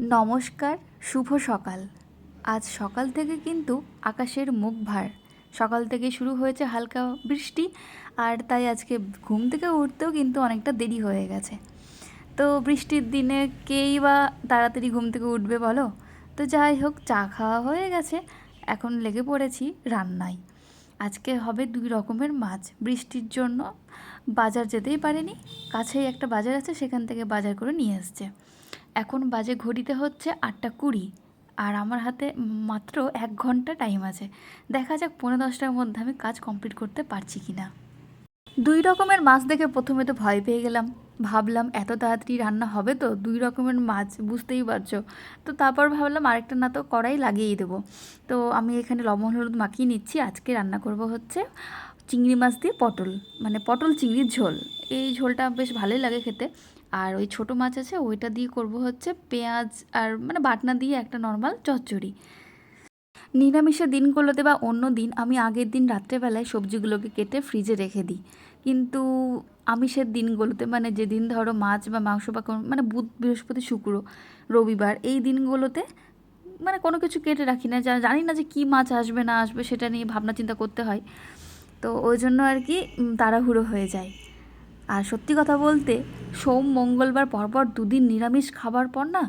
নমস্কার, শুভ সকাল। আজ সকাল থেকে কিন্তু আকাশের মুখ ভার। সকাল থেকে শুরু হয়েছে হালকা বৃষ্টি, আর তাই আজকে ঘুম থেকে উঠতেও কিন্তু অনেকটা দেরি হয়ে গেছে। তো বৃষ্টির দিনে কেই বা তাড়াতাড়ি ঘুম থেকে উঠবে বলো? তো যাই হোক, চা খাওয়া হয়ে গেছে। এখন লেগে পড়েছি রান্নায়। আজকে হবে দুই রকমের মাছ। বৃষ্টির জন্য বাজার যেতেই পারেনি। কাছেই একটা বাজার আছে, সেখান থেকে বাজার করে নিয়ে এসছে এখন বাজে ঘড়িতে হচ্ছে আটটা কুড়ি আর আমার হাতে মাত্র এক ঘণ্টা টাইম আছে। দেখা যাক পনেরো দশটার মধ্যে আমি কাজ কমপ্লিট করতে পারছি কি না দুই রকমের মাছ দেখে প্রথমে তো ভয় পেয়ে গেলাম। ভাবলাম, এত তাড়াতাড়ি রান্না হবে তো? দুই রকমের মাছ, বুঝতেই পারছ? তো তারপর ভাবলাম, আরেকটা না তো কড়াই লাগিয়েই দেবো। তো আমি এখানে লবণ, হলুদ মাখিয়ে নিচ্ছি। আজকে রান্না করব হচ্ছে চিংড়ি মাছ দিয়ে পটল মানে পটল চিংড়ির ঝোল। এই ঝোলটা বেশ ভালোই লাগে খেতে। আর ওই ছোটো মাছ আছে, ওইটা দিয়ে করব হচ্ছে পেঁয়াজ আর মানে বাটনা দিয়ে একটা নর্মাল চচ্চড়ি। নিরামিষের দিনগুলোতে বা অন্য দিন আমি আগের দিন রাত্রেবেলায় সবজিগুলোকে কেটে ফ্রিজে রেখে দিই। কিন্তু আমিষের দিনগুলোতে মানে যেদিন ধরো মাছ বা মাংস বা মানে বুধ, বৃহস্পতি, শুক্র, রবিবার এই দিনগুলোতে মানে কোনো কিছু কেটে রাখি না। জানি না যে কী মাছ আসবে না আসবে সেটা নিয়ে ভাবনা চিন্তা করতে হয়। তো ওই জন্য আর কি তাড়াহুড়ো হয়ে যায়। আর সত্যি কথা বলতে, সোম, মঙ্গলবার পরপর দুদিন নিরামিষ খাবার পর না,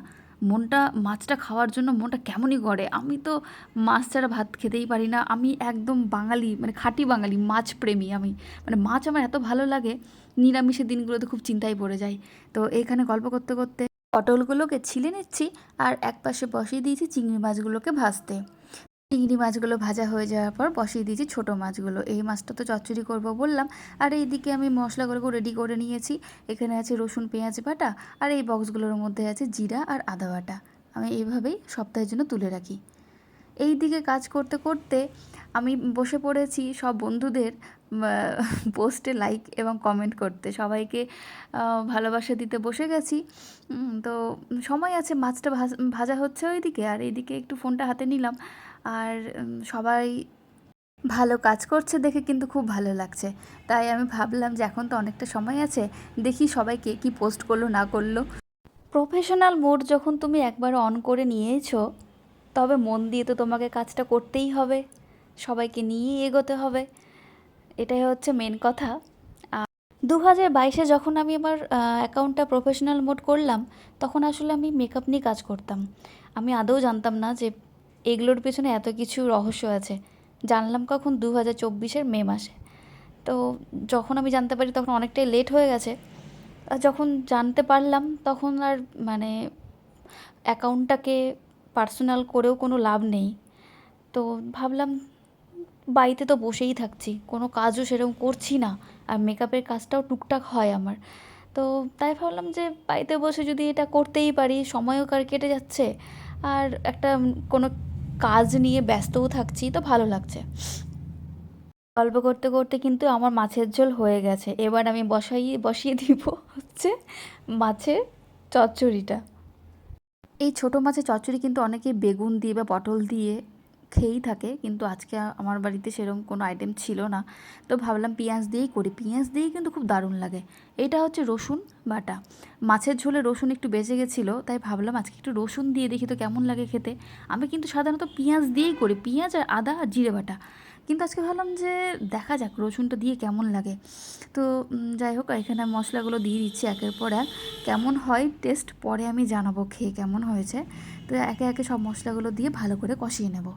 মনটা, মাছটা খাওয়ার জন্য মনটা কেমনই করে আমি তো মাছ ছাড়া ভাত খেতেই পারি না। আমি একদম বাঙালি মানে খাঁটি বাঙালি মাছ প্রেমী আমি। মানে মাছ আমার এত ভালো লাগে, নিরামিষের দিনগুলোতে খুব চিন্তায় পড়ে যাই। তো এখানে গল্প করতে করতে পটলগুলোকে ছিলে নিচ্ছি আর এক পাশে বসিয়ে দিয়েছি চিংড়ি মাছগুলোকে ভাজতে। চিংড়ি মাছগুলো ভাজা হয়ে যাওয়ার পর বসিয়ে দিয়েছি ছোটো মাছগুলো। এই মাছটা তো চচ্চড়ি করব বললাম। আর এইদিকে আমি মশলাগুলোকে রেডি করে নিয়েছি। এখানে আছে রসুন, পেঁয়াজ বাটা আর এই বক্সগুলোর মধ্যে আছে জিরা আর আদা বাটা। আমি এইভাবেই সপ্তাহের জন্য তুলে রাখি। এই দিকে কাজ করতে করতে আমি বসে পড়েছি সব বন্ধুদের পোস্টে লাইক এবং কমেন্ট করতে। সবাইকে ভালোবাসা দিতে বসে গেছি। তো সময় আছে, মাছটা ভাজ- হচ্ছে ওইদিকে। আর এইদিকে একটু ফোনটা হাতে নিলাম। আর সবাই ভালো কাজ করছে দেখে কিন্তু খুব ভালো লাগছে। তাই আমি ভাবলাম যে এখন তো অনেকটা সময় আছে, দেখি সবাইকে কি পোস্ট করল, না করল। প্রফেশনাল মোড যখন তুমি একবার অন করে নিয়েছো, তবে মন দিয়ে তো তোমাকে কাজটা করতেই হবে। সবাইকে নিয়ে এগোতে হবে। এটাই হচ্ছে মেন কথা। দু হাজার বাইশে যখন আমি আমার অ্যাকাউন্টটা প্রফেশনাল মোড করলাম, তখন আসলে আমি মেকআপ নিয়ে কাজ করতাম। আমি আদৌ জানতাম না যে এগুলোর পেছনে এত কিছু রহস্য আছে। জানলাম কখন দু হাজার চব্বিশের মে মাসে। তো যখন আমি জানতে পারি তখন অনেকটাই লেট হয়ে গেছে। আর যখন জানতে পারলাম তখন আর মানে অ্যাকাউন্টটাকে পার্সোনাল করেও কোনো লাভ নেই। তো ভাবলাম বাড়িতে তো বসেই থাকছি, কোনো কাজও সেরকম করছি না। আর মেকআপের কাজটাও টুকটাক হয় আমার। তো তাই ভাবলাম যে বাড়িতে বসে যদি এটা করতেই পারি, সময়ও কার কেটে যাচ্ছে। আর একটা কোনো কাজ নিয়ে ব্যস্তও থাকছি, তো ভালো লাগছে। গল্প করতে করতে কিন্তু আমার মাছের ঝোল হয়ে গেছে। এবার আমি বসাই, বসিয়ে দিব হচ্ছে মাছের চচ্চড়িটা। এই ছোট মাছের চচ্চড়ি কিন্তু অনেকে বেগুন দিয়ে বা পটল দিয়ে খেয়েই থাকে, কিন্তু আজকে আমার বাড়িতে সেরকম কোনো আইটেম ছিল না। তো ভাবলাম পেঁয়াজ দিয়েই করি। পেঁয়াজ দিয়েই কিন্তু খুব দারুণ লাগে। এটা হচ্ছে রসুন বাটা। মাছের ঝোলে রসুন একটু বেঁচে গেছিল, তাই ভাবলাম আজকে একটু রসুন দিয়ে দেখি তো কেমন লাগে খেতে। আমি কিন্তু সাধারণত পেঁয়াজ দিয়েই করি, পেঁয়াজ আর আদা আর জিরে বাটা। কিন্তু আজকে ভাবলাম যে দেখা যাক রসুনটা দিয়ে কেমন লাগে। তো যাই হোক, এখানে মশলাগুলো দিয়ে দিচ্ছি একের পর এক। কেমন হয় টেস্ট পরে আমি জানাব খেয়ে কেমন হয়েছে। তো একে একে সব মশলাগুলো দিয়ে ভালো করে কষিয়ে নেব।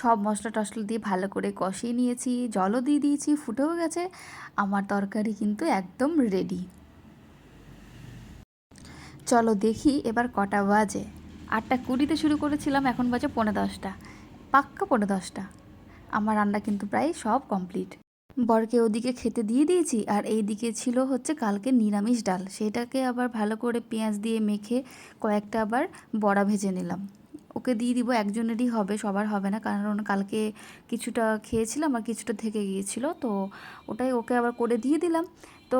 সব মশলা টশলা দিয়ে ভালো করে কষিয়ে নিয়েছি, জলও দিয়ে দিয়েছি, ফুটেও গেছে। আমার তরকারি কিন্তু একদম রেডি চলো দেখি এবার কটা বাজে। আটটা কুড়িতে শুরু করেছিলাম, এখন বাজে পৌনে দশটা। পাক্কা পৌনে দশটা। আমার রান্না কিন্তু প্রায় সব কমপ্লিট বরকে ওদিকে খেতে দিয়ে দিয়েছি, আর এই দিকে ছিল হচ্ছে কালকে নিরামিষ ডাল। সেটাকে আবার ভালো করে পেঁয়াজ দিয়ে মেখে কয়েকটা আবার বড়া ভেজে নিলাম। ওকে দিয়ে দিব, একজনেরই হবে, সবার হবে না। কারণ কালকে কিছুটা খেয়েছিলাম আর কিছুটা থেকে গিয়েছিল, তো ওটাই ওকে আবার করে দিয়ে দিলাম। তো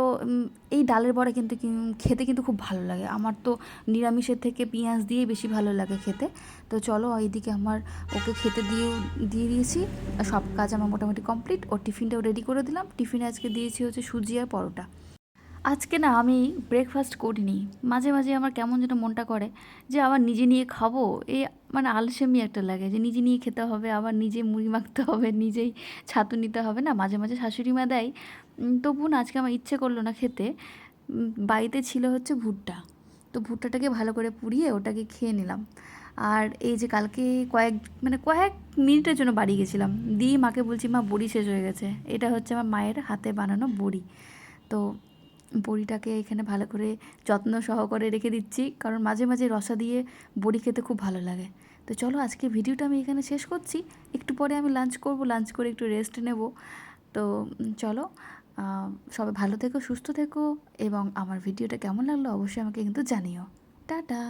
এই ডালের বড়া কিন্তু খেতে কিন্তু খুব ভালো লাগে। আমার তো নিরামিষের থেকে পেঁয়াজ দিয়ে বেশি ভালো লাগে খেতে। তো চলো, এইদিকে আমার ওকে খেতে দিয়ে দিয়ে দিয়েছি। সব কাজ আমার মোটামুটি কমপ্লিট। ওর টিফিনটাও রেডি করে দিলাম। টিফিনে আজকে দিয়েছি হচ্ছে সুজি আর পরোটা। আজকে না আমি ব্রেকফাস্ট করিনি। মাঝে মাঝে আমার কেমন যেন মনটা করে যে আবার নিজে নিয়ে খাব। এই মানে আলসেমি একটা লাগে যে নিজে নিয়ে খেতে হবে, আবার নিজে মুড়ি মাখতে হবে, নিজেই ছাতু নিতে হবে। না, মাঝে মাঝে শাশুড়ি মা দেয়। তবু না আজকে আমার ইচ্ছে করল না খেতে। বাড়িতে ছিল হচ্ছে ভুট্টা। তো ভুট্টাটাকে ভালো করে পুড়িয়ে ওটাকে খেয়ে নিলাম। আর এই যে কালকে কয়েক মানে কয়েক মিনিটের জন্য বাড়ি গেছিলাম। দিয়ে মাকে বলছি, মা, বড়ি শেষ হয়ে গেছে। এটা হচ্ছে আমার মায়ের হাতে বানানো বড়ি। তো বড়িটাকে এখানে ভালো করে যত্ন সহকারে রেখে দিচ্ছি। কারণ মাঝে মাঝে রসা দিয়ে বড়ি খেতে খুব ভালো লাগে। তো চলো আজকে ভিডিওটা আমি এখানে শেষ করছি। একটু পরে আমি লাঞ্চ করব, লাঞ্চ করে একটু রেস্ট নেব। তো চলো সবাই ভালো থেকো, সুস্থ থেকো এবং আমার ভিডিওটা কেমন লাগল অবশ্যই আমাকে কিন্তু জানিও। টাটা!